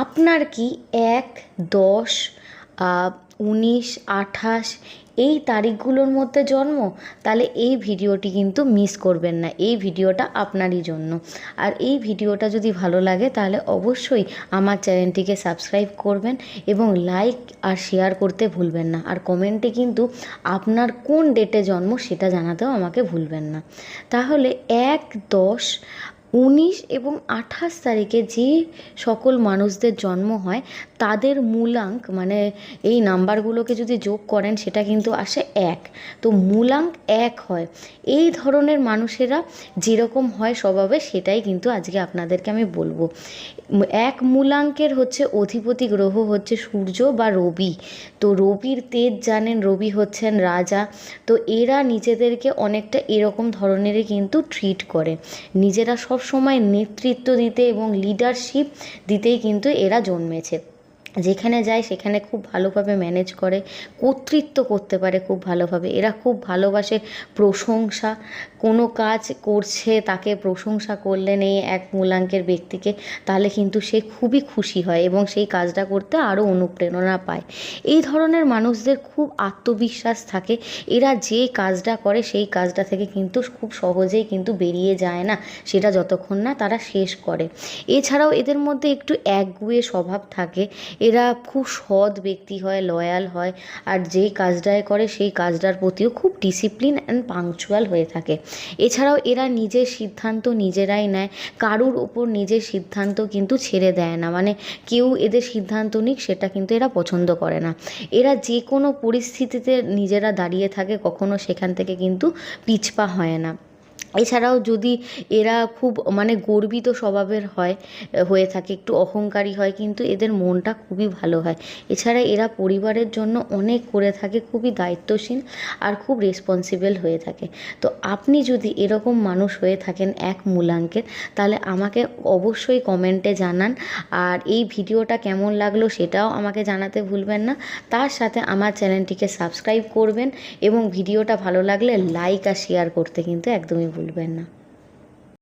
আপনার কি এক, দশ উনিশ, আঠাশ এই তারিখগুলোর মধ্যে জন্ম? তাহলে এই ভিডিওটি কিন্তু মিস করবেন না, এই ভিডিওটা আপনারই জন্য। আর এই ভিডিওটা যদি ভালো লাগে তাহলে অবশ্যই আমার চ্যানেলটিকে সাবস্ক্রাইব করবেন এবং লাইক আর শেয়ার করতে ভুলবেন না। আর কমেন্টে কিন্তু আপনার কোন ডেটে জন্ম সেটা জানাতেও আমাকে ভুলবেন না। তাহলে এক, দশ উনিশ এবং আঠাশ তারিখে যে সকল মানুষদের জন্ম হয়, তাদের মূলাঙ্ক মানে এই নাম্বারগুলোকে যদি যোগ করেন, সেটা কিন্তু আসে এক। তো মূলাঙ্ক এক হয়। এই ধরনের মানুষেরা যেরকম হয় স্বভাবে, সেটাই কিন্তু আজকে আপনাদেরকে আমি বলব। এক মূলাঙ্কের হচ্ছে অধিপতি গ্রহ হচ্ছে সূর্য বা রবি। তো রবির তেজ জানেন, রবি হচ্ছেন রাজা। তো এরা নিজেদেরকে অনেকটা এরকম ধরনেরই কিন্তু ট্রিট করে। নিজেরা সব সময় নেতৃত্ব দিতে এবং লিডারশিপ দিতেই কিন্তু এরা জন্মেছে। যেখানে যায় সেখানে খুব ভালোভাবে ম্যানেজ করে, কর্তৃত্ব করতে পারে খুব ভালোভাবে। এরা খুব ভালোবাসে প্রশংসা। কোনো কাজ করছে, তাকে প্রশংসা করলেন এই এক মূলাঙ্কের ব্যক্তিকে, তাহলে কিন্তু সে খুবই খুশি হয় এবং সেই কাজটা করতে আরও অনুপ্রেরণা পায়। এই ধরনের মানুষদের খুব আত্মবিশ্বাস থাকে। এরা যে কাজটা করে সেই কাজটা থেকে কিন্তু খুব সহজেই কিন্তু বেরিয়ে যায় না। সেটা যতক্ষণ না তারা শেষ করে। এছাড়াও এদের মধ্যে একটু একগুয়ে স্বভাব থাকে। এরা খুব সৎ ব্যক্তি হয় লয়াল হয় আর যেই কাজটায় করে সেই কাজটার প্রতিও খুব ডিসিপ্লিন অ্যান্ড পাংচুয়াল হয়ে থাকে। এছাড়াও এরা নিজের সিদ্ধান্ত নিজেরাই নেয়, কারুর ওপর নিজের সিদ্ধান্ত কিন্তু ছেড়ে দেয় না। মানে কেউ এদের সিদ্ধান্ত নিক, সেটা কিন্তু এরা পছন্দ করে না। এরা যে কোনো পরিস্থিতিতে নিজেরা দাঁড়িয়ে থাকে, কখনো সেখান থেকে কিন্তু পিছপা হয় না। এছাড়াও যদি এরা খুব মানে গর্বিত স্বভাবের হয়, হয়ে থাকে, একটু অহংকারী হয়, কিন্তু এদের মনটা খুবই ভালো হয়। এছাড়া এরা পরিবারের জন্য অনেক করে থাকে, খুবই দায়িত্বশীল আর খুব রেসপন্সিবল হয়ে থাকে। তো আপনি যদি এরকম মানুষ হয়ে থাকেন এক মূলাঙ্কের, তাহলে আমাকে অবশ্যই কমেন্টে জানান। আর এই ভিডিওটা কেমন লাগল সেটাও আমাকে জানাতে ভুলবেন না। তার সাথে আমার চ্যানেলটিকে সাবস্ক্রাইব করবেন এবং ভিডিওটা ভালো লাগলে লাইক আর শেয়ার করতে কিন্তু একদমই ভুলবেন না।